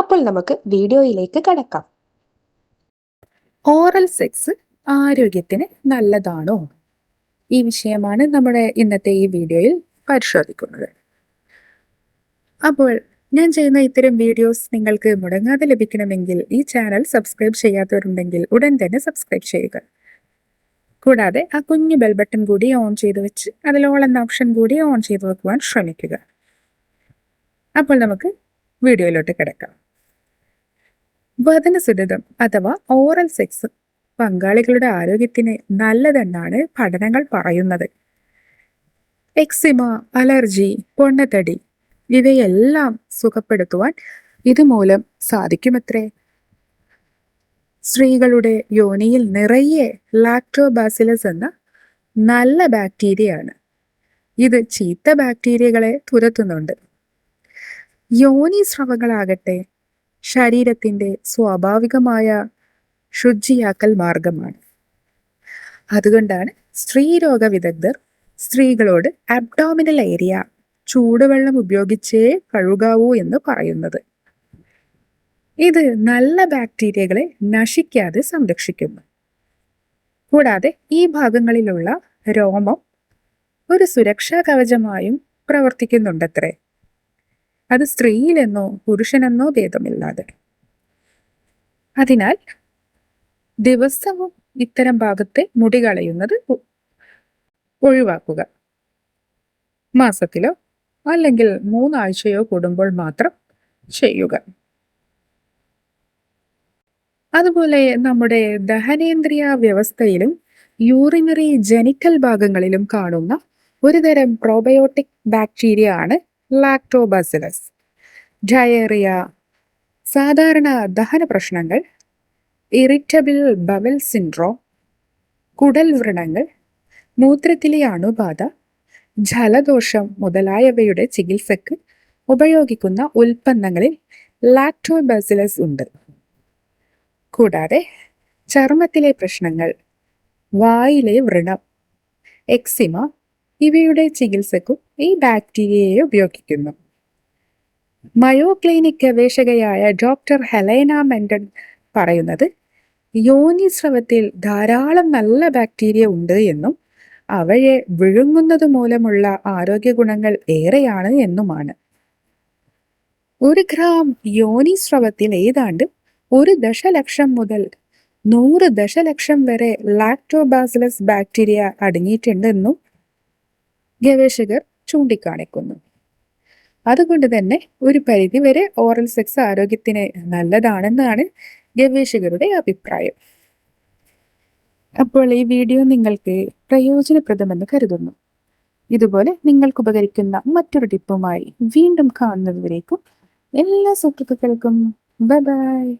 അപ്പോൾ നമുക്ക് വീഡിയോയിലേക്ക് കടക്കാം. ഓറൽ സെക്സ് ആരോഗ്യത്തിന് നല്ലതാണോ? ഈ വിഷയമാണ് നമ്മുടെ ഇന്നത്തെ ഈ വീഡിയോയിൽ പരിശോധിക്കുന്നത്. അപ്പോൾ ഞാൻ ചെയ്യുന്ന ഇത്തരം വീഡിയോസ് നിങ്ങൾക്ക് മുടങ്ങാതെ ലഭിക്കണമെങ്കിൽ ഈ ചാനൽ സബ്സ്ക്രൈബ് ചെയ്യാത്തവരുണ്ടെങ്കിൽ ഉടൻ തന്നെ സബ്സ്ക്രൈബ് ചെയ്യുക. കൂടാതെ ആ കുഞ്ഞു ബെൽ ബട്ടൺ കൂടി ഓൺ ചെയ്ത് വെച്ച് അതിൽ ഓപ്ഷൻ കൂടി ഓൺ ചെയ്ത് വെക്കുവാൻ ശ്രമിക്കുക. അപ്പോൾ നമുക്ക് വീഡിയോയിലോട്ട് കിടക്കാം. വതനസുരതം അഥവാ ഓറൽ സെക്സ് പങ്കാളികളുടെ ആരോഗ്യത്തിന് നല്ലതെന്നാണ് പഠനങ്ങൾ പറയുന്നത്. എക്സിമ അലർജി പൊണ്ണത്തടി ഇവയെല്ലാം സുഖപ്പെടുത്തുവാൻ ഇതുമൂലം സാധിക്കുമത്രേ? സ്ത്രീകളുടെ യോനിയിൽ നിറയെ ലാക്ടോബാസിലസ് എന്ന നല്ല ബാക്ടീരിയയാണ് ഇത് ചീത്ത ബാക്ടീരിയകളെ തുരത്തുന്നുണ്ട്. യോനി സ്രവങ്ങളാകട്ടെ ശരീരത്തിന്റെ സ്വാഭാവികമായ ശുചിയാക്കൽ മാർഗമാണ്. അതുകൊണ്ടാണ് സ്ത്രീരോഗ വിദഗ്ധർ സ്ത്രീകളോട് അബ്ഡോമിനൽ ഏരിയ ചൂടുവെള്ളം ഉപയോഗിച്ചേ കഴുകാവൂ എന്ന് പറയുന്നത്. ഇത് നല്ല ബാക്ടീരിയകളെ നശിക്കാതെ സംരക്ഷിക്കുന്നു. കൂടാതെ ഈ ഭാഗങ്ങളിലുള്ള രോമം ഒരു സുരക്ഷാ കവചമായും പ്രവർത്തിക്കുന്നുണ്ടത്രേ. അത് സ്ത്രീയിലെന്നോ പുരുഷനെന്നോ ഭേദമില്ലാതെ. അതിനാൽ ദിവസവും ഇത്തരം ഭാഗത്തെ മുടി കളയുന്നത് ഒഴിവാക്കുക. മാസത്തിലോ അല്ലെങ്കിൽ മൂന്നാഴ്ചയോ കൂടുമ്പോൾ മാത്രം ചെയ്യുക. അതുപോലെ നമ്മുടെ ദഹനേന്ദ്രിയ വ്യവസ്ഥയിലും യൂറിനറി ജനിക്കൽ ഭാഗങ്ങളിലും കാണുന്ന ഒരുതരം പ്രോബയോട്ടിക് ബാക്ടീരിയ ആണ് ലാക്ടോബാസിലസ് ഡയറിയ സാധാരണ ദഹന പ്രശ്നങ്ങൾ ഇറിറ്റബിൾ ബവൽ സിൻഡ്രോം കുടൽ വ്രണങ്ങൾ മൂത്രത്തിലെ അണുബാധ ജലദോഷം മുതലായവയുടെ ചികിത്സക്ക് ഉപയോഗിക്കുന്ന ഉൽപ്പന്നങ്ങളിൽ ലാക്ടോബാസിലസ് ഉണ്ട്. കൂടാതെ ചർമ്മത്തിലെ പ്രശ്നങ്ങൾ വായിലെ വ്രണം എക്സിമ ഇവയുടെ ചികിത്സക്കും ഈ ബാക്ടീരിയയെ ഉപയോഗിക്കുന്നു. മയോ ക്ലിനിക് ഗവേഷകയായ ഡോക്ടർ ഹെലേന മെൻഡൻ പറയുന്നത് യോനി സ്രവത്തിൽ ധാരാളം നല്ല ബാക്ടീരിയ ഉണ്ട് എന്നും അവയെ വിഴുങ്ങുന്നത് മൂലമുള്ള ആരോഗ്യ ഗുണങ്ങൾ ഏറെയാണ് എന്നുമാണ്. ഒരു ഗ്രാം യോനി സ്രവത്തിൽ ഏതാണ്ട് ഒരു ദശലക്ഷം മുതൽ നൂറ് ദശലക്ഷം വരെ ലാക്ടോബാസിലസ് ബാക്ടീരിയ അടങ്ങിയിട്ടുണ്ടെന്നും ഗവേഷകർ ചൂണ്ടിക്കാണിക്കുന്നു. അതുകൊണ്ട് തന്നെ ഒരു പരിധിവരെ ഓറൽ സെക്സ് ആരോഗ്യത്തിന് നല്ലതാണെന്നാണ് ഗവേഷകരുടെ അഭിപ്രായം. അപ്പോൾ ഈ വീഡിയോ നിങ്ങൾക്ക് പ്രയോജനപ്രദമെന്ന് കരുതുന്നു. ഇതുപോലെ നിങ്ങൾക്ക് ഉപകരിക്കുന്ന മറ്റൊരു ടിപ്പുമായി വീണ്ടും കാണുന്നതുവരേക്കും എല്ലാ സുഹൃത്തുക്കൾക്കും. Bye bye.